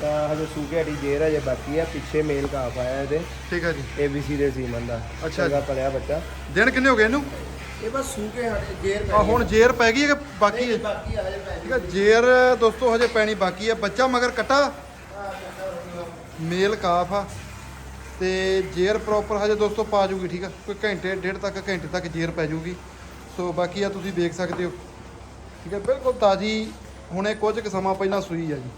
ਤਾਂ ਹਜੇ ਸੂਕੇ ਹਟੀ ਜੇਰ ਹਜੇ ਬਾਕੀ ਆ ਪਿੱਛੇ ਮੇਲ ਕਾਫ ਆਇਆ ਇਹਦੇ। ਠੀਕ ਹੈ ਜੀ। ਏਬੀਸੀ ਦੇ ਸੀਮਨ ਦਾ। ਅੱਛਾ ਚੰਗਾ ਪਲਿਆ ਬੱਚਾ। ਦਿਨ ਕਿੰਨੇ ਹੋ ਗਏ ਇਹਨੂੰ? ਇਹ ਬਸ ਸੂਕੇ ਹਟੇ ਜੇਰ ਆ ਹੁਣ ਜੇਰ ਪੈ ਗਈ ਹੈ ਕਿ ਬਾਕੀ ਹੈ? ਬਾਕੀ ਆ ਹਜੇ ਪੈ ਠੀਕ ਹੈ ਜੇਰ ਦੋਸਤੋ ਹਜੇ ਪੈਣੀ ਬਾਕੀ ਹੈ ਬੱਚਾ ਮਗਰ ਕੱਟਾ? ਮੇਲ ਕਾਫ ਆ। ਤੇ ਜੇਰ ਪ੍ਰੋਪਰ ਹਜੇ ਦੋਸਤੋ ਪਾ ਜੂਗੀ ਠੀਕ ਆ? ਕੋਈ ਘੰਟੇ ਡੇਢ ਤੱਕ ਘੰਟੇ ਤੱਕ ਜੇਰ ਪੈ ਜੂਗੀ। ਸੋ ਬਾਕੀ ਆ ਤੁਸੀਂ ਦੇਖ ਸਕਦੇ ਹੋ। ਠੀਕ ਹੈ ਬਿਲਕੁਲ ਤਾਜੀ ਹੁਣੇ ਕੁਝ ਕੁ ਸਮਾਂ ਪਹਿਲਾਂ ਸੂਈ ਆ ਜੀ।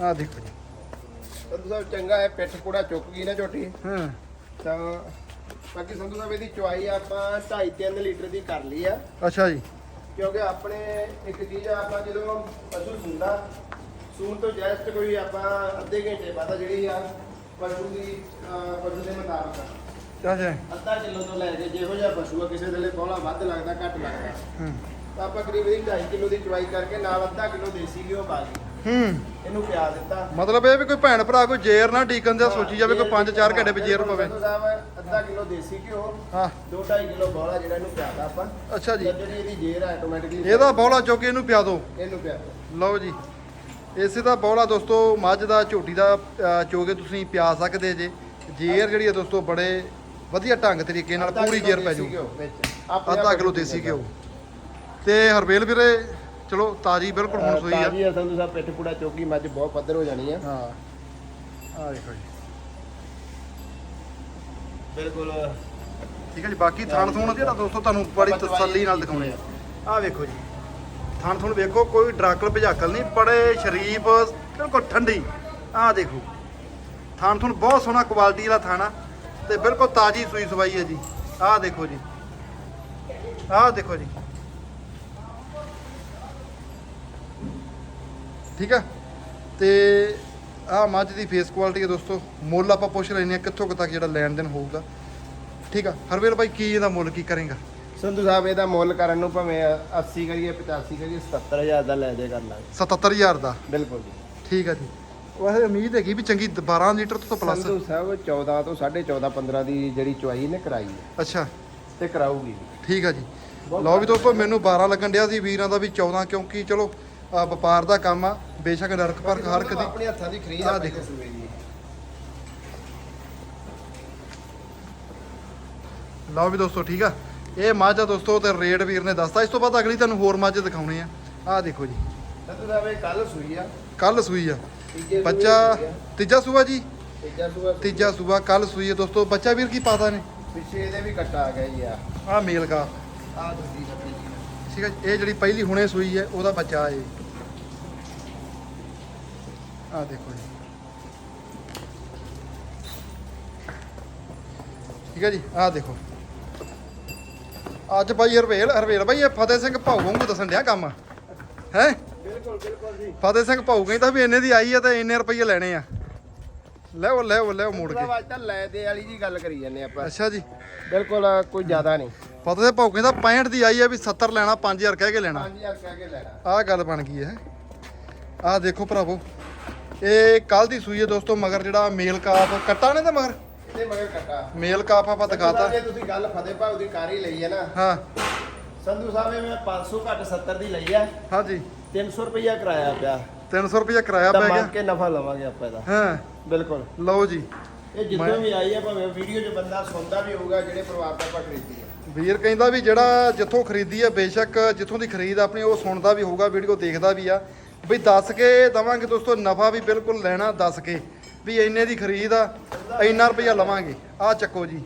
ਆ ਦੇਖੋ ਜੀ। ਸੰਧੂ ਸਾਹਿਬ ਚੰਗਾ ਹੈ ਪਿੱਠ ਪੂੜਾ ਚੁੱਕ ਗਈ ਨਾ ਝੋਟੀ। ਹਾਂ। ਤਾਂ ਬਾਕੀ ਸੰਧੂ ਸਾਹਿਬ ਇਹਦੀ ਚੁਆਈ ਆਪਾਂ 2.5 ਲੀਟਰ ਦੀ ਕਰ ਲਈ ਆ। ਅੱਛਾ ਜੀ। ਕਿਉਂਕਿ ਆਪਣੇ ਇੱਕ ਚੀਜ਼ ਆ ਆਪਾਂ ਜਦੋਂ ਪਸ਼ੂ ਸੁੰਦਾ ਸੂਣ ਤੋਂ ਜਸਟ ਕੋਈ ਆਪਾਂ ਅੱਧੇ ਘੰਟੇ ਬਾਅਦ ਜਿਹੜੀ ਆ ਪਸ਼ੂ ਦੀ ਪਸ਼ੂ ਦੇ ਮੁਤਾਬਕ ਅੱਛਾ ਅੱਧਾ ਕਿਲੋ ਤੋਂ ਲੈ ਕੇ ਜਿਹੋ ਜਿਹਾ ਪਸ਼ੂ ਆ ਕਿਸੇ ਵੇਲੇ ਬੋਲਾ ਵੱਧ ਲੱਗਦਾ ਘੱਟ ਲੱਗਦਾ। ਹੂੰ। ਤਾਂ ਆਪਾਂ ਕਰੀਬ ਇਹਦੀ 2.5 ਕਿਲੋ ਦੀ ਚੁਆਈ ਕਰਕੇ ਨਾਲ ਅੱਧਾ ਕਿਲੋ ਦੇਸੀ ਘਿਓ ਪਾ ਲਈ। ਹੂੰ। ਇਹਨੂੰ ਪਿਆ ਦਿੱਤਾ। ਮਤਲਬ ਇਹ ਵੀ ਕੋਈ ਭੈਣ ਭਰਾ ਕੋਈ ਜੇਰ ਨਾ ਡੀਕਨ ਦਾ ਸੋਚੀ ਜਾਵੇ ਕੋਈ 5-4 ਘੰਟੇ ਵਿੱਚ ਜੇਰ ਪਵੇ। ਅੱਧਾ ਕਿਲੋ ਦੇਸੀ ਘਿਓ ਹਾਂ। 2.5 ਕਿਲੋ ਬੋਲਾ ਜਿਹੜਾ ਇਹਨੂੰ ਪਿਆਦਾ ਆਪਾਂ। ਅੱਛਾ ਜੀ। ਜਿਹੜੀ ਇਹਦੀ ਜੇਰ ਆਟੋਮੈਟਿਕਲੀ ਇਹਦਾ ਬੌਲਾ ਚੁੱਕ ਕੇ ਇਹਨੂੰ ਪਿਆ ਦਿਓ ਇਹਨੂੰ ਪਿਆ। ਲਓ ਜੀ। ਇਸੇ ਦਾ ਬੌਲਾ ਦੋਸਤੋ ਮੱਝ ਦਾ ਝੋਟੀ ਦਾ ਚੋ ਕੇ ਤੁਸੀਂ ਪਿਆ ਸਕਦੇ ਜੇ। ਜੇਰ ਜਿਹੜੀ ਹੈ ਦੋਸਤੋ ਬੜੇ ਵਧੀਆ ਢੰਗ ਤਰੀਕੇ ਨਾਲ ਪੂਰੀ ਜੇਰ ਪੈ ਜੂ। ਅੱਧਾ ਕਿਲੋ ਦੇਸੀ। ਘਿਓ। ਤੇ ਹਰਬੇਲ ਵੀਰੇ ਚਲੋ ਤਾਜੀ ਬਿਲਕੁਲ ਹੁਣ ਸੂਈ ਆ। ਤਾਜ਼ੀ ਆ ਸੰਧੂ ਸਾਹਿਬ ਪਿੱਠ ਪੂੜਾ ਚੋਕੀ ਮੱਝ ਬਹੁਤ ਪੱਧਰ ਹੋ ਜਾਣੀ ਆ। ਹਾਂ। ਆ ਦੇਖੋ ਜੀ। ਬਿਲਕੁਲ। ਠੀਕ ਹੈ ਜੀ ਬਾਕੀ ਥਣ ਥੂਣ ਜਿਹੜਾ ਦੋਸਤੋ ਤੁਹਾਨੂੰ ਬੜੀ ਤਸੱਲੀ ਨਾਲ ਦਿਖਾਉਣੇ ਆ। ਆਹ ਵੇਖੋ ਜੀ। ਥਣ ਥੂਣ ਵੇਖੋ ਕੋਈ ਡਰਾਕਲ ਭਜਾਕਲ ਨਹੀਂ ਬੜੇ ਸ਼ਰੀਫ ਬਿਲਕੁਲ ਠੰਡੀ। ਆਹ ਦੇਖੋ ਥਣ ਥੂਣ ਬਹੁਤ ਸੋਹਣਾ ਕੁਆਲਿਟੀ ਵਾਲਾ ਥਾਣਾ ਤੇ ਬਿਲਕੁਲ ਤਾਜੀ ਸੂਈ ਸਵਾਈ ਹੈ ਜੀ। ਆਹ ਦੇਖੋ ਜੀ। ਆਹ ਦੇਖੋ ਜੀ। ਠੀਕ ਆ? ਤੇ ਆਹ ਮੱਝ ਦੀ ਫੇਸ ਕੁਆਲਿਟੀ ਹੈ ਦੋਸਤੋ ਮੁੱਲ ਆਪਾਂ ਪੁੱਛ ਲੈਨੇ ਆ ਕਿੱਥੋਂ ਕੁ ਤੱਕ ਜਿਹੜਾ ਲੈਣ ਦੇਣ ਹੋਊਗਾ। ਠੀਕ ਆ? ਹਰਵੇਲ ਭਾਈ ਕੀ ਇਹਦਾ ਮੁੱਲ ਕੀ ਕਰੇਗਾ? ਸੰਧੂ ਸਾਹਿਬ ਇਹਦਾ ਮੁੱਲ ਕਰਨ ਨੂੰ ਭਾਵੇਂ 80 ਕਰੀਏ 85 ਕਰੀਏ 77000 ਦਾ ਲੈ ਦੇ ਕਰ ਲਾਂਗੇ। 77000 ਦਾ? ਬਿਲਕੁਲ ਜੀ। ਠੀਕ ਆ ਜੀ। ਵੈਸੇ ਉਮੀਦ ਹੈਗੀ ਵੀ ਚੰਗੀ 12 ਲੀਟਰ ਤੋਂ ਪਲੱਸ ਸੰਧੂ ਸਾਹਿਬ 14 ਤੋਂ 14.5 15 ਦੀ ਜਿਹੜੀ ਚੁਆਈ ਨੇ ਕਰਾਈ ਹੈ। ਅੱਛਾ। ਤੇ ਕਰਾਊਗੀ ਠੀਕ ਆ ਜੀ। ਲਓ ਵੀ ਦੋਸਤੋ ਮੈਨੂੰ 12 ਲੱਗਣ ਡਿਆ ਸੀ ਵੀਰਾਂ ਦਾ ਵੀ 14 ਕਿਉਂਕਿ ਚਲੋ ਵਪਾਰ ਦਾ ਕੰਮ ਆ। ਬੇਸ਼ੱਕ ਨਰਕ ਪਰ ਹਰ ਇੱਕ ਦੀ ਆਪਣੇ ਹੱਥਾਂ ਦੀ ਖਰੀਦ ਆ ਦੇਖੋ। ਸੂਏ ਲਓ ਵੀ ਦੋਸਤੋ ਠੀਕ ਆ? ਇਹ ਮੱਝ ਆ ਦੋਸਤੋ ਤੇ ਰੇਟ ਵੀਰ ਨੇ ਦੱਸਤਾ। ਇਸ ਤੋਂ ਬਾਅਦ ਅਗਲੀ ਤੁਹਾਨੂੰ ਹੋਰ ਮੱਝ ਦਿਖਾਉਣੇ ਆ। ਆਹ ਦੇਖੋ ਜੀ। ਕੱਲ ਸੂਈ ਆ। ਕੱਲ ਸੂਈ ਆ। ਬੱਚਾ ਆ। ਤੀਜਾ ਸੂਆ ਜੀ? ਤੀਜਾ ਸੂਆ ਤੀਜਾ ਸੂਆ ਕੱਲ ਸੂਈ ਆ ਦੋਸਤੋ। ਬੱਚਾ ਵੀਰ ਕੀ ਪਾਤਾ ਨੇ? ਪਿੱਛੇ ਇਹਦੇ ਵੀ ਕੱਟਾ ਆ ਗਿਆ ਜੀ ਆ। ਆਹ ਮੇਲ ਕਾ ਆ ਦੂਜੀ ਠੀਕ ਹੈ ਜੀ, ਇਹ ਜਿਹੜੀ ਪਹਿਲੀ ਹੁਣੇ ਸੂਈ ਹੈ ਉਹਦਾ ਬੱਚਾ ਹੈ ਆਹ ਦੇਖੋ ਜੀ। ਠੀਕ ਹੈ ਜੀ ਆਹ ਦੇਖੋ। ਅੱਜ ਭਾਈ ਹਰਵੇਲ ਹਰਵੇਲ ਭਾਈ ਇਹ ਫਤਿਹ ਸਿੰਘ ਭਾਊ ਵਾਂਗੂ ਦੱਸਣ ਡਿਆ ਕੰਮ। ਹੈ? ਬਿਲਕੁਲ ਬਿਲਕੁਲ ਜੀ। ਫਤਿਹ ਸਿੰਘ ਭਾਊ ਕਹਿੰਦਾ ਵੀ ਇੰਨੇ ਦੀ ਆਈ ਆ ਤੇ ਇੰਨੇ ਰੁਪਏ ਲੈਣੇ ਆ। ਲੈ ਉਹ ਲੈ ਉਹ ਲੈ ਉਹ ਮੋੜ ਕੇ। ਅੱਜ ਤਾਂ ਲੈ ਦੇ ਵਾਲੀ ਜੀ ਗੱਲ ਕਰੀ ਜਾਂਦੇ ਆਪਾਂ। ਅੱਛਾ ਜੀ। ਬਿਲਕੁਲ ਕੋਈ ਜ਼ਿਆਦਾ ਨਹੀਂ। ਫਤਿਹ ਸਿੰਘ ਭਾਊ ਕਹਿੰਦਾ 65 ਦੀ ਆਈ ਆ ਵੀ 70 ਲੈਣਾ 5000 ਕਹਿ ਕੇ ਲੈਣਾ। 5000 ਕਹਿ ਕੇ ਲੈਣਾ। ਆਹ ਗੱਲ ਬਣ ਗਈ ਹੈ। ਆਹ ਦੇਖੋ ਭਰਾਵੋ। ਇਹ ਕੱਲ ਦੀ ਸੂਈ ਹੈ ਦੋਸਤੋ ਮਗਰ ਜਿਹੜਾ ਮੇਲ ਕਾਪ ਕੱਟਾ ਨੇ ਤੇ ਮਗਰ? ਇਹਦੇ ਮਗਰ ਕੱਟਾ। ਮੇਲ ਕਾਪ ਆਪਾਂ ਦਿਖਾਤਾ। ਜੇ ਤੁਸੀਂ ਗੱਲ ਫਤਿਹ ਭਾਉ ਦੀ ਕਾਰ ਹੀ ਲਈ ਹੈ ਨਾ। ਹਾਂ। ਸੰਧੂ ਸਾਹਿਬ ਇਹ ਮੈਂ 500 ਘੱਟ 70 ਦੀ ਲਈ ਆ ਹਾਂਜੀ। 300 ਰੁਪਈਆ ਕਿਰਾਇਆ ਪਿਆ। 300 ਰੁਪਏ ਕਿਰਾਇਆ ਤਾਂ ਪੈ ਗਿਆ। ਕੇ ਨਫਾ ਲਵਾਂਗੇ ਆਪਾਂ ਇਹਦਾ। ਹਾਂ। ਬਿਲਕੁਲ। ਲਓ ਜੀ। ਇਹ ਜਿੱਦੋਂ ਵੀ ਆਈ ਆ ਭਾਵੇਂ ਵੀਡੀਓ 'ਚ ਬੰਦਾ ਸੁਣਦਾ ਵੀ ਹੋਊਗਾ ਜਿਹੜੇ ਪਰਿਵਾਰ ਦਾ ਆਪਾਂ ਖਰੀਦੀ ਹੈ। ਵੀਰ ਕਹਿੰਦਾ ਵੀ ਜਿਹੜਾ ਜਿੱਥੋਂ ਖਰੀਦੀ ਹੈ ਬੇਸ਼ੱਕ ਜਿੱਥੋਂ ਦੀ ਖਰੀਦ ਆਪਣੀ ਉਹ ਸੁਣਦਾ ਵੀ ਹੋਊਗਾ ਵੀਡੀਓ ਦੇਖਦਾ ਵੀ ਆ। ਵੀ ਦੱਸ ਕੇ ਦਵਾਂਗੇ ਦੋਸਤੋ ਨਫਾ ਵੀ ਬਿਲਕੁਲ ਲੈਣਾ ਦੱਸ ਕੇ। ਵੀ ਇੰਨੇ ਦੀ ਖਰੀਦ ਆ ਇੰਨਾ ਰੁਪਈਆ ਲਵਾਂਗੇ। ਆਹ ਚੱਕੋ ਜੀ।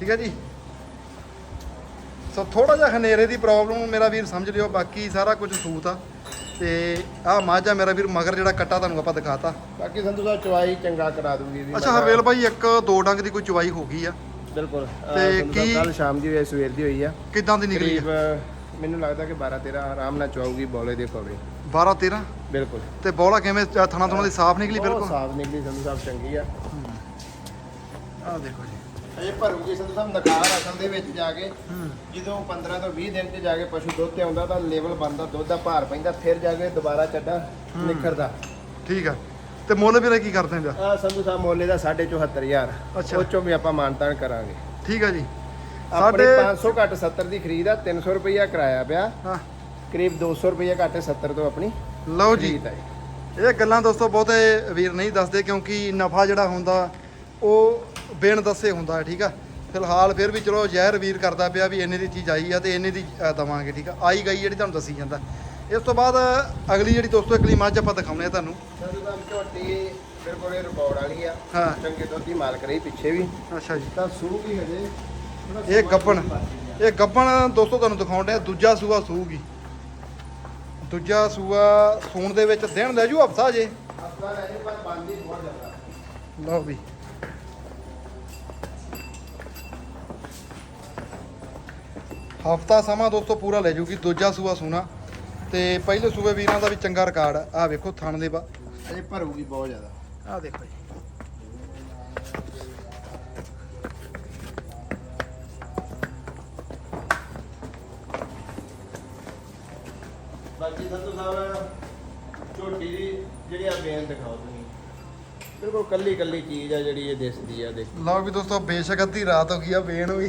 ਠੀਕ ਹੈ ਜੀ? ਸੋ ਥੋੜਾ ਜਿਹਾ ਹਨੇਰੇ ਦੀ ਪ੍ਰੋਬਲਮ ਮੇਰਾ ਵੀਰ ਸਮਝ ਲਿਓ ਬਾਕੀ ਸਾਰਾ ਕੁਝ ਸੂਤ ਆ। ਤੇ ਆਹ ਮਾਝਾ ਮੇਰਾ ਵੀਰ ਮਗਰ ਜਿਹੜਾ ਕੱਟਾ ਤੁਹਾਨੂੰ ਆਪਾਂ ਦਿਖਾਤਾ। ਬਾਕੀ ਸੰਧੂ ਸਾਹਿਬ ਚੁਆਈ ਚੰਗਾ ਕਰਾ ਦੂੰਗੀ ਵੀ ਅੱਛਾ ਹਰਵੇਲ ਭਾਈ ਇੱਕ ਦੋ ਡੰਗ ਦੀ ਕੋਈ ਚੁਵਾਈ ਹੋ ਗਈ ਆ। ਬਿਲਕੁਲ। ਤੇ ਕੀ- ਕੱਲ ਸ਼ਾਮ ਦੀ ਹੋਈ ਸਵੇਰ ਦੀ ਹੋਈ ਆ। ਕਿੱਦਾਂ ਦੀ ਨਿਕਲੀ ਆ? ਮੈਨੂੰ ਲੱਗਦਾ ਕਿ 12 13 ਆਰਾਮ ਨਾਲ ਚੁਆਊਗੀ ਬੋਲੇ ਦੇ ਕੋਲੇ 12 13 ਬਿਲਕੁਲ। ਤੇ ਬੌਲਾ ਕਿਵੇਂ ਅ, ਥਣਾ ਥਣਾ ਦੀ ਸਾਫ਼ ਨਿਕਲੀ ਬਿਲਕੁਲ? ਸਾਫ਼ ਨਿਕਲੀ ਸੰਧੂ ਸਾਹਿਬ ਚੰਗੀ ਆ। ਆਹ ਦੇਖੋ ਜੀ। ਇਹ ਭਰੂਗੀ ਸੰਧੂ ਸਾਹਿਬ ਨਕਾਰ ਅਸਲ ਦੇ ਵਿੱਚ ਜਾ ਕੇ ਹੂੰ। ਜਦੋਂ 15 ਤੋਂ 20 ਦਿਨ 'ਚ ਜਾ ਕੇ ਪਸ਼ੂ ਦੁੱਧ ਤੇ ਆਉਂਦਾ ਤਾਂ ਲੈਵਲ ਬਣਦਾ ਦੁੱਧ ਦਾ ਭਾਰ ਪੈਂਦਾ ਫਿਰ ਜਾ ਕੇ ਦੁਬਾਰਾ ਚੱਡਾ ਨਿਖਰਦਾ। ਠੀਕ ਆ। ਤੇ ਮੁੱਲ ਵੀਰੇ ਕੀ ਕਰਦੇ ਆ ਸੰਧੂ ਸਾਹਿਬ ਮੋਲੇ ਦਾ 74000 ਅੱਛਾ। ਉਹ ਚੋਂ ਵੀ ਆਪਾਂ ਮਾਨਤਾਨ ਕਰਾਂਗੇ। ਠੀਕ ਆ ਜੀ। ਆਪਣੇ ਸਾਡੇ 500 ਘੱਟ 70 ਦੀ ਖਰੀਦ ਆ 300 ਰੁਪਈਆ ਕਿਰਾਇਆ ਪਿਆ। ਹਾਂ। ਕਰੀਬ 200 ਰੁਪਈਆ ਘੱਟ 70 ਤੋਂ ਆਪਣੀ ਲਓ ਜੀ। ਇਹ। ਗੱਲਾਂ ਦੋਸਤੋ ਬਹੁਤੇ ਵੀਰ ਨਹੀਂ ਦੱਸਦੇ ਕਿਉਂਕਿ ਨਫਾ ਜਿਹੜਾ ਹੁੰਦਾ ਉਹ ਬਿਨ ਦੱਸੇ ਹੁੰਦਾ ਠੀਕ ਆ? ਫਿਲਹਾਲ ਫਿਰ ਵੀ ਚਲੋ ਜ਼ਹਿਰ ਵੀਰ ਕਰਦਾ ਪਿਆ ਵੀ ਇੰਨੇ ਦੀ ਚੀਜ਼ ਆਈ ਆ ਤੇ ਇੰਨੇ ਦੀ ਦਵਾਂਗੇ ਠੀਕ ਆ? ਆਈ ਗਈ ਜਿਹੜੀ ਤੁਹਾਨੂੰ ਦੱਸੀ ਜਾਂਦਾ। ਇਸ ਤੋਂ ਬਾਅਦ ਅਗਲੀ ਜਿਹੜੀ ਦੋਸਤੋ ਅਗਲੀ ਮੱਝ ਆਪਾਂ ਦਿਖਾਉਂਦੇ ਆ ਤੁਹਾਨੂੰ। ਸਾਹਿਬ ਝੋਟੀ ਬਿਲਕੁਲ ਇਹ ਰਿਕਾਰਡ ਵਾਲੀ ਆ। ਹਾਂ। ਚੰਗੇ ਦੁੱਧ ਦੀ ਮਾਲਕ ਰਹੀ ਪਿੱਛੇ ਵੀ। ਅੱਛਾ ਜੀ। ਤਾਂ ਸੂ ਵੀ ਹਜੇ ਇਹ ਆ। ਇਹ ਗੱਭਣ ਦੋਸਤੋ ਤੁਹਾਨੂੰ ਦਿਖਾਉਂਦੇ ਆ ਦੂਜਾ ਸੂਆ ਸੂਗੀ। ਦੂਜਾ ਸੂਆ ਸੂਣ ਦੇ ਵਿੱਚ ਦਿਨ ਲੈ ਜੂ ਹਫਤਾ ਜੇ? ਆਪਣਾ ਲੈ ਜੇ ਪਰ ਬੰਦੀ ਬਹੁਤ ਜ਼ਿਆਦਾ ਲਓ ਵੀ। ਹਫਤਾ ਸਮਾਂ ਦੋਸਤੋ ਪੂਰਾ ਲੈ ਜੂਗੀ ਦੂਜਾ ਸੂਆ ਸੂਣਾ। ਤੇ ਪਹਿਲੇ ਸੂਬੇ ਵੀਰਾਂ ਦਾ ਵੀ ਚੰਗਾ ਰਿਕਾਰਡ ਆ। ਵੇਖੋ ਥਣ ਦੇ ਬਾ ਅਜੇ ਭਰੂਗੀ ਬਹੁਤ ਜ਼ਿਆਦਾ। ਆਹ ਦੇਖੋ ਜੀ। ਬਾਕੀ ਸੰਧੂ ਸਾਹਿਬ ਝੋਟੀ ਦੀ ਜਿਹੜੀ ਆ ਬੇਨ ਦਿਖਾਓ ਤੁਸੀਂ। ਬਿਲਕੁਲ ਕੱਲੀ ਕੱਲੀ ਚੀਜ਼ ਆ ਜਿਹੜੀ ਇਹ ਦਿਸਦੀ ਆ ਦੇਖੋ। ਲਓ ਵੀ ਦੋਸਤੋ ਬੇਸ਼ੱਕ ਅੱਧੀ ਰਾਤ ਹੋ ਗਈ ਆ ਵੇਣ ਹੋਈ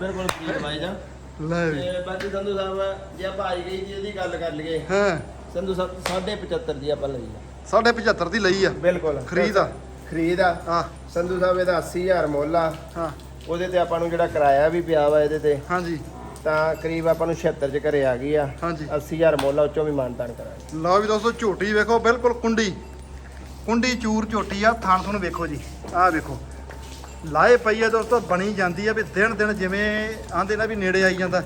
ਬਿਲਕੁਲ ਚੀਜ਼ ਵਾਈ ਜਾ ਲੈ ਵੀ। ਤੇ ਬਾਕੀ ਸੰਧੂ ਸਾਹਿਬ ਜੇ ਆਪਾਂ ਆਈ ਗਈ ਜੀ ਇਹਦੀ ਗੱਲ ਕਰ ਲਈਏ। ਹਾਂ। ਸੰਧੂ ਸਾਹਿਬ 75 ਦੀ ਆਪਾਂ ਲਈ ਆ। ਸਾਢੇ 75 ਦੀ ਲਈ ਆ। ਬਿਲਕੁਲ। ਖਰੀਦ ਆ। ਖਰੀਦ ਆ। ਆ ਸੰਧੂ ਸਾਹਿਬ ਇਹਦਾ 80000 ਮੁੱਲ ਆ। ਹਾਂ। ਉਹਦੇ ਤੇ ਆਪਾਂ ਨੂੰ ਜਿਹੜਾ ਕਿਰਾਇਆ ਵੀ ਪਿਆ ਵਾ ਇਹਦੇ ਤੇ। ਹਾਂਜੀ। ਤਾਂ ਕਰੀਬ ਆਪਾਂ ਨੂੰ 76 ਚ ਘਰੇ ਆ ਗਈ ਆ। ਹਾਂਜੀ। 80000 ਮੁੱਲ ਆ ਉੱਚੋਂ ਵੀ ਮਾਨਤਾਨ ਕਰਾਂਗੇ। ਲਓ ਵੀ ਦੋਸਤੋ ਝੋਟੀ ਵੇਖੋ ਬਿਲਕੁਲ ਕੁੰਡੀ। ਕੁੰਡੀ ਚੂਰ ਝੋਟੀ ਆ। ਥਾਣ ਤੁਹਾਨੂੰ ਵੇਖੋ ਜੀ। ਆਹ ਵੇਖੋ। ਲਾਏ ਪਈ ਆ ਦੋਸਤੋ ਬਣੀ ਜਾਂਦੀ ਆ ਵੀ ਦਿਨ ਦਿਨ ਜਿਵੇਂ ਆਂਦੇ ਨਾ ਵੀ ਨੇੜੇ ਆਈ ਜਾਂਦਾ।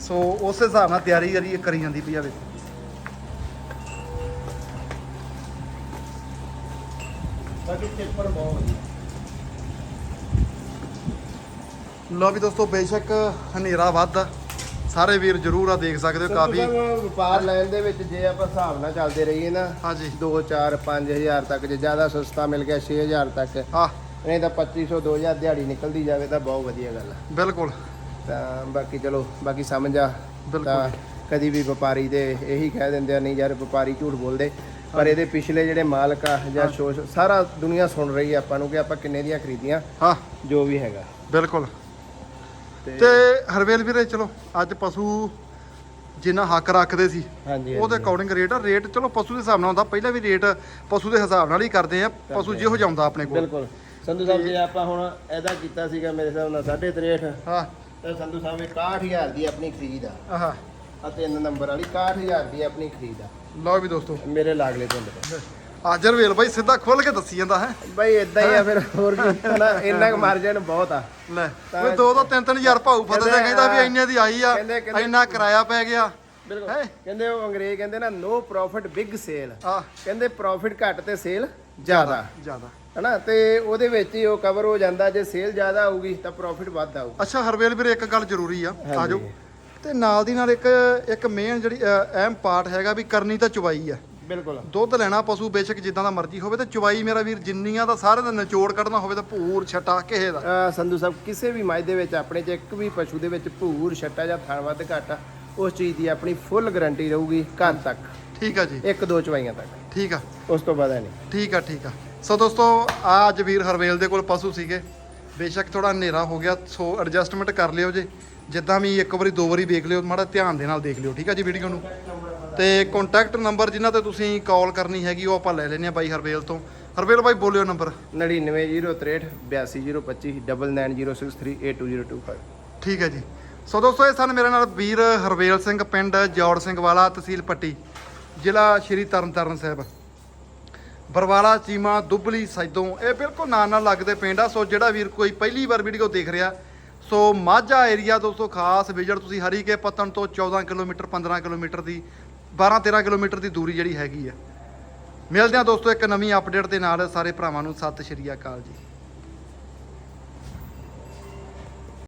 ਸੋ ਉਸ ਹਿਸਾਬ ਨਾਲ ਤਿਆਰੀ ਕਰੀ ਕਰੀ ਜਾਂਦੀ ਪਈ ਆ ਵੇਖੋ। ਬਾਕੀ ਪੇਪਰ ਬਹੁਤ ਵਧੀਆ। ਲਓ ਵੀ ਦੋਸਤੋ ਬੇਸ਼ੱਕ ਹਨੇਰਾ ਵੱਧ ਆ। ਸਾਰੇ ਵੀਰ ਜਰੂਰ ਆ ਦੇਖ ਸਕਦੇ ਹੋ ਕਾਫੀ ਵਪਾਰ ਲੈਣ ਦੇ ਵਿੱਚ ਜੇ ਆਪਾਂ ਹਿਸਾਬ ਨਾਲ ਚੱਲਦੇ ਰਹੀਏ ਨਾ ਹਾਂਜੀ। 2 4 5000 ਤੱਕ ਜੇ ਜ਼ਿਆਦਾ ਸਸਤਾ ਮਿਲ ਗਿਆ 6000 ਤੱਕ ਆ ਨਹੀਂ ਤਾਂ 2500 2000 ਦਿਹਾੜੀ ਨਿਕਲਦੀ ਜਾਵੇ ਤਾਂ ਬਹੁਤ ਵਧੀਆ ਗੱਲ ਆ। ਬਿਲਕੁਲ। ਤਾਂ ਬਾਕੀ ਚਲੋ ਬਾਕੀ ਸਮਝ ਆ। ਬਿਲਕੁਲ। ਤਾਂ ਕਦੀ ਵੀ ਵਪਾਰੀ ਦੇ ਇਹੀ ਕਹਿ ਦਿੰਦੇ ਆ ਨਹੀਂ ਯਾਰ ਵਪਾਰੀ ਝੂਠ ਬੋਲਦੇ। ਪਰ ਇਹਦੇ ਪਿਛਲੇ ਜਿਹੜੇ ਮਾਲਕ ਆ ਜਾਂ ਸ਼ੋਸ਼ ਸਾਰਾ ਦੁਨੀਆ ਸੁਣ ਰਹੀ ਆ ਆਪਾਂ ਨੂੰ ਕਿ ਆਪਾਂ ਕਿੰਨੇ ਦੀਆਂ ਖਰੀਦੀਆਂ ਹਾਂ। ਜੋ ਵੀ ਹੈਗਾ। ਬਿਲਕੁਲ। ਤੇ ਹਰਵੇਲ ਵੀਰੇ ਚਲੋ ਅੱਜ ਪਸ਼ੂ ਜਿੰਨਾ ਹੱਕ ਰੱਖਦੇ ਸੀ ਹਾਂਜੀ ਉਹਦੇ ਅਕੋਰਡਿੰਗ ਰੇਟ ਆ ਰੇਟ ਚਲੋ ਪਸ਼ੂ ਦੇ ਹਿਸਾਬ ਨਾਲ ਹੁੰਦਾ ਪਹਿਲਾਂ ਵੀ ਰੇਟ ਪਸ਼ੂ ਦੇ ਹਿਸਾਬ ਨਾਲ ਹੀ ਕਰਦੇ ਆ ਪਸ਼ੂ ਜਿਹੋ ਜਿਹਾ ਆਉਂਦਾ ਆਪਣੇ ਕੋਲ। ਬਿਲਕੁਲ। ਸੰਧੂ ਸਾਹਿਬ ਜੇ ਆਪਾਂ ਹੁਣ ਇਹਦਾ ਕੀਤਾ ਸੀਗਾ ਮੇਰੇ ਹਿਸਾਬ ਨਾਲ 63 ਹਾਂ। ਤੇ ਸੰਧੂ ਸਾਹਿਬ ਇਹ 61000 ਦੀ ਆਪਣੀ ਖਰੀਦ ਆ। ਆਹ। ਆ ਤਿੰਨ ਨੰਬਰ ਵਾਲੀ 61000 ਦੀ ਆਪਣੀ ਖਰੀਦ ਆ। ਲਓ ਵੀ ਦੋਸਤੋ। ਮੇਰੇ ਲਾਗਲੇ ਪਿੰਡ ਤੋਂ। ਅੱਜ ਹਰਵੇਲ ਬਾਈ ਸਿੱਧਾ ਖੁੱਲ ਕੇ ਦੱਸੀ ਜਾਂਦਾ ਹੈ? ਬਈ ਇਦਾਂ ਹੀ ਆ ਫਿਰ ਹੋਰ ਕੀ ਨਾ ਇੰਨਾ ਕੁ ਮਾਰਜਨ ਬਹੁਤ ਆ। ਲੈ ਕੋਈ 2 ਤੋਂ 3 3000 ਭਾਊ ਫਤਿਹ ਤੇ ਕਹਿੰਦੇ, ਵੀ। ਇੰਨੇ ਦੀ ਆਈ ਆ ਕਹਿੰਦੇ- ਕਹਿੰਦੇ- ਇੰਨਾ ਕਿਰਾਇਆ ਪੈ ਗਿਆ। ਬਿਲਕੁਲ? ਕਹਿੰਦੇ ਉਹ ਅੰਗਰੇਜ਼ ਕਹਿੰਦੇ ਨਾ ਨੋ ਪ੍ਰੋਫਿਟ ਬਿਗ ਸੇਲ ਆ। ਕਹਿੰਦੇ ਪ੍ਰੋਫਿਟ ਘੱਟ ਤੇ ਸੇਲ ਜ਼ਿਆਦਾ। ਜ਼ਿਆਦਾ ਹਨਾ ਤੇ ਉਹਦੇ ਵਿੱਚ ਹੀ ਉਹ ਕਵਰ ਹੋ ਜਾਂਦਾ ਜੇ ਸੇਲ ਜ਼ਿਆਦਾ ਆਊਗੀ ਤਾਂ ਪ੍ਰੋਫਿਟ ਵੱਧ ਆਊ। ਅੱਛਾ ਹਰਵੇਲ ਵੀਰੇ ਇੱਕ ਗੱਲ ਜ਼ਰੂਰੀ ਆ। ਆਜੋ ਤੇ ਨਾਲ ਦੀ ਨਾਲ ਇੱਕ ਇੱਕ ਮੇਨ ਜਿਹੜੀ ਅ, ਅਹਿਮ ਪਾਰਟ ਹੈਗਾ ਵੀ ਕਰਨੀ ਤਾਂ ਚੁਵਾਈ ਆ। ਬਿਲਕੁਲ। ਦੁੱਧ ਲੈਣਾ ਪਸ਼ੂ ਬੇਸ਼ੱਕ ਜਿੱਦਾਂ ਦਾ ਮਰਜ਼ੀ ਹੋਵੇ ਤੇ ਚੁਵਾਈ ਮੇਰਾ ਵੀਰ ਜਿੰਨੀਆਂ ਦਾ ਸਾਰੇ ਦਾ ਨਿਚੋੜ ਕੱਢਣਾ ਹੋਵੇ ਤਾਂ ਭੂਰ ਛਟਾ ਕਿਸੇ ਦਾ। ਅਹ ਸੰਧੂ ਸਾਹਿਬ ਕਿਸੇ ਵੀ ਮੱਝ ਦੇ ਵਿੱਚ ਆਪਣੇ ਚ ਇੱਕ ਵੀ ਪਸ਼ੂ ਦੇ ਵਿੱਚ ਭੂਰ ਛੱਟਾ ਜਾਂ ਥਣ ਵੱਧ ਘੱਟ ਉਸ ਚੀਜ਼ ਦੀ ਆਪਣੀ ਫੁੱਲ ਗਾਰੰਟੀ ਰਹੂਗੀ ਘਰ ਤੱਕ। ਠੀਕ ਆ ਜੀ। ਇੱਕ ਦੋ ਚਵਾਈਆਂ ਤੱਕ। ਠੀਕ ਆ। ਉਸ ਤੋਂ ਬਾਅਦ ਨਹੀਂ ਠੀਕ ਆ ਠੀਕ ਆ। ਸੋ ਦੋਸਤੋ ਆ ਅੱਜ ਵੀਰ ਹਰਵੇਲ ਦੇ ਕੋਲ ਪਸ਼ੂ ਸੀਗੇ। ਬੇਸ਼ੱਕ ਥੋੜਾ ਹਨੇਰਾ ਹੋ ਗਿਆ ਸੋ ਐਡਜਸਟਮੈਂਟ ਕਰ ਲਿਓ ਜੇ। ਜਿੱਦਾਂ ਵੀ ਇੱਕ ਵਾਰੀ ਦੋ ਵਾਰੀ ਵੇਖ ਲਿਓ ਮਾੜਾ ਧਿਆਨ ਦੇ ਨਾਲ ਦੇਖ ਲਿਓ। ਠੀਕ ਆ ਜੀ ਵੀਡੀਓ ਨੂੰ? ਤੇ ਕੰਟੈਕਟ ਨੰਬਰ ਜਿਨ੍ਹਾਂ ਤੇ ਤੁਸੀਂ ਕਾਲ ਕਰਨੀ ਹੈਗੀ ਉਹ ਆਪਾਂ ਲੈ ਲੈਨੇ ਆ ਬਾਈ ਹਰਵੇਲ ਤੋਂ। ਹਰਵੇਲ ਬਾਈ ਬੋਲਿਓ ਨੰਬਰ 99063 82025 9906382025 ਠੀਕ ਹੈ ਜੀ। ਸੋ ਦੋਸਤੋ ਇਹ ਸਨ ਮੇਰੇ ਨਾਲ ਵੀਰ ਹਰਵੇਲ ਸਿੰਘ ਪਿੰਡ ਜੌੜ ਸਿੰਘ ਵਾਲਾ ਤਹਿਸੀਲ ਪੱਟੀ ਜ਼ਿਲ੍ਹਾ ਸ਼੍ਰੀ ਤਰਨਤਾਰਨ ਸਾਹਿਬ। ਬਰਵਾਲਾ ਚੀਮਾ ਦੁੱਬਲੀ ਸੈਦੋਂ ਇਹ ਬਿਲਕੁਲ ਨਾਲ ਨਾਲ ਲੱਗਦੇ ਪਿੰਡ ਆ। ਸੋ ਜਿਹੜਾ ਵੀਰ ਕੋਈ ਪਹਿਲੀ ਵਾਰ ਵੀਡੀਓ ਦੇਖ ਰਿਹਾ ਸੋ ਮਾਝਾ ਏਰੀਆ ਦੋਸਤੋ ਖਾਸ ਵਿਜਟ ਤੁਸੀਂ ਹਰੀਕੇ ਪਤਨ ਤੋਂ 14 ਕਿਲੋਮੀਟਰ 15 ਕਿਲੋਮੀਟਰ ਦੀ 12 13 ਕਿਲੋਮੀਟਰ ਦੀ ਦੂਰੀ ਜਿਹੜੀ ਹੈਗੀ ਆ। ਮਿਲਦੇ ਆ ਦੋਸਤੋ ਇੱਕ ਨਵੀਂ ਅਪਡੇਟ ਦੇ ਨਾਲ। ਸਾਰੇ ਭਰਾਵਾਂ ਨੂੰ ਸਤਿ ਸ਼੍ਰੀ ਅਕਾਲ ਜੀ।